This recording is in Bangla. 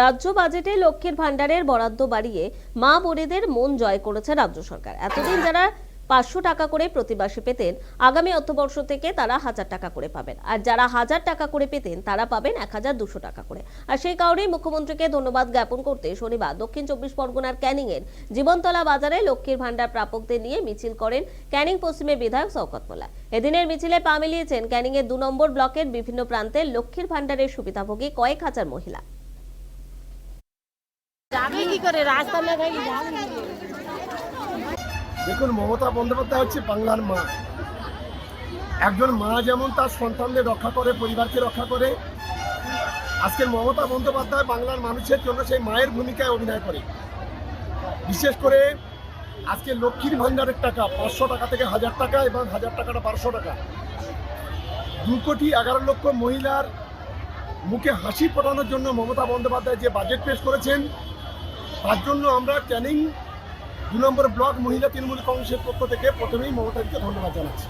রাজ্য বাজেটে লক্ষ্মীর ভাণ্ডারের বরাদ্দ বাড়িয়ে মা বোনেদের মন জয় করেছে রাজ্য সরকার। এতদিন যারা পাঁচশো টাকা করে প্রতি মাসে পেতেন, আগামী অর্থবর্ষ থেকে তারা হাজার টাকা করে পাবেন। আর যারা হাজার টাকা করে পেতেন, তারা পাবেন এক হাজার দুশো টাকা করে। আর সেই কারণেই মুখ্যমন্ত্রীকে ধন্যবাদ জ্ঞাপন করতে শনিবার দক্ষিণ চব্বিশ পরগনার ক্যানিংয়ের জীবনতলা বাজারে লক্ষ্মীর ভাণ্ডার প্রাপকদের নিয়ে মিছিল করেন ক্যানিং পশ্চিমের বিধায়ক শওকত মোল্লা। এদিনের মিছিলে পা মিলিয়েছেন ক্যানিংয়ের দু নম্বর ব্লকের বিভিন্ন প্রান্তের লক্ষ্মীর ভাণ্ডারের সুবিধাভোগী কয়েক হাজার মহিলা। করে, রাস্তা না থাকি? দেখুন, মমতা বন্দ্যোপাধ্যায় হচ্ছে বাংলার মা। একজন মা যেমন তার সন্তানদের রক্ষা করে, পরিবারকে রক্ষা করে আজকের মমতা বন্দ্যোপাধ্যায় বাংলার মানুষের জন্য সেই মায়ের ভূমিকায় অভিনয় করে। বিশেষ করে আজকে লক্ষ্মীর ভাণ্ডারের টাকা, পাঁচশো টাকা থেকে হাজার টাকা এবং হাজার টাকাটা বারোশো টাকা। দু কোটি এগারো লক্ষ মহিলার মুখে হাসি ফোটানোর জন্য মমতা বন্দ্যোপাধ্যায় যে বাজেট পেশ করেছেন তার জন্য আমরা ক্যানিং দু নম্বর ব্লক মহিলা তৃণমূল কংগ্রেসের পক্ষ থেকে প্রথমেই মমতাজিকে ধন্যবাদ জানাচ্ছি।